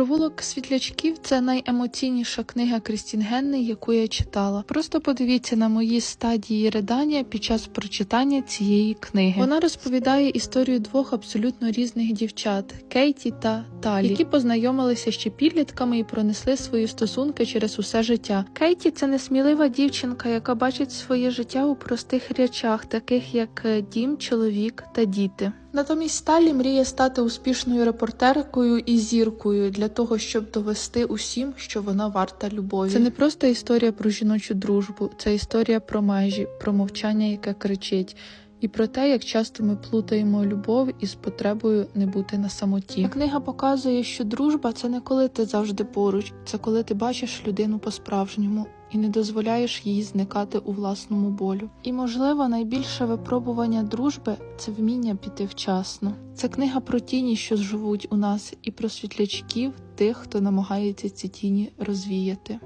Провулок світлячків це найемоційніша книга Крістін Генни, яку я читала. Просто подивіться на мої стадії ридання під час прочитання цієї книги. Вона розповідає історію двох абсолютно різних дівчат Кейті та Талі, які познайомилися ще підлітками і пронесли свої стосунки через усе життя. Кейті це несмілива дівчинка, яка бачить своє життя у простих речах, таких як е, дім, чоловік та діти. Натомість Сталі мріє стати успішною репортеркою і зіркою для того, щоб довести усім, що вона варта любові. Це не просто історія про жіночу дружбу, це історія про межі, про мовчання, яке кричить. І про те, як часто ми плутаємо любов із потребою не бути на самоті. Книга показує, що дружба це не коли ти завжди поруч, це коли ти бачиш людину по-справжньому і не дозволяєш їй зникати у власному болю. І, можливо, найбільше випробування дружби це вміння піти вчасно. Це книга про тіні, що живуть у нас, і про світлячків, тих, хто намагається ці тіні розвіяти.